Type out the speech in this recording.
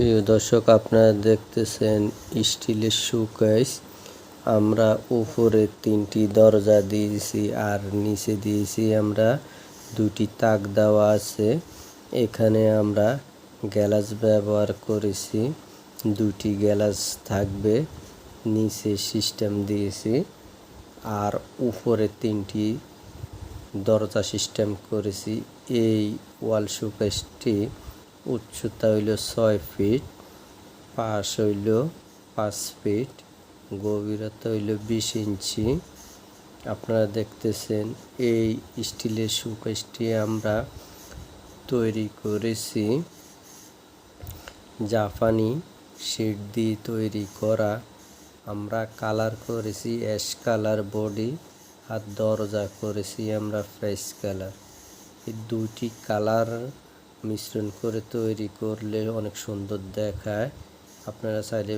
প্রিয় দর্শক, আপনারা দেখতেছেন স্টিলের শোকেস। আমরা উপরে তিনটি দরজা দিয়েছি আর নিচে দিয়েছি আমরা দুটি তাক দেওয়া আছে। এখানে আমরা গ্যালাস ব্যবহার করেছি, দুটি গ্যালাস থাকবে, নিচে সিস্টেম দিয়েছি আর উপরে তিনটি দরজা সিস্টেম করেছি। এই ওয়াল শোকেসটি উচ্চতা হইল ছয় ফিট পাশ হইল পাঁচ ফিট গভীরতা হইল বিশ ইঞ্চি। আপনারা দেখতেছেন, এই স্টিলের শোকেসটি আমরা তৈরি করেছি জাপানি শিট দিয়ে তৈরি করা। আমরা কালার করেছি অ্যাশ কালার বডি আর দরজা করেছি আমরা ফ্রেশ কালার এই দুইটি কালার মিশ্রণ করে তৈরি করলে অনেক সুন্দর দেখায়। আপনারা চাইলে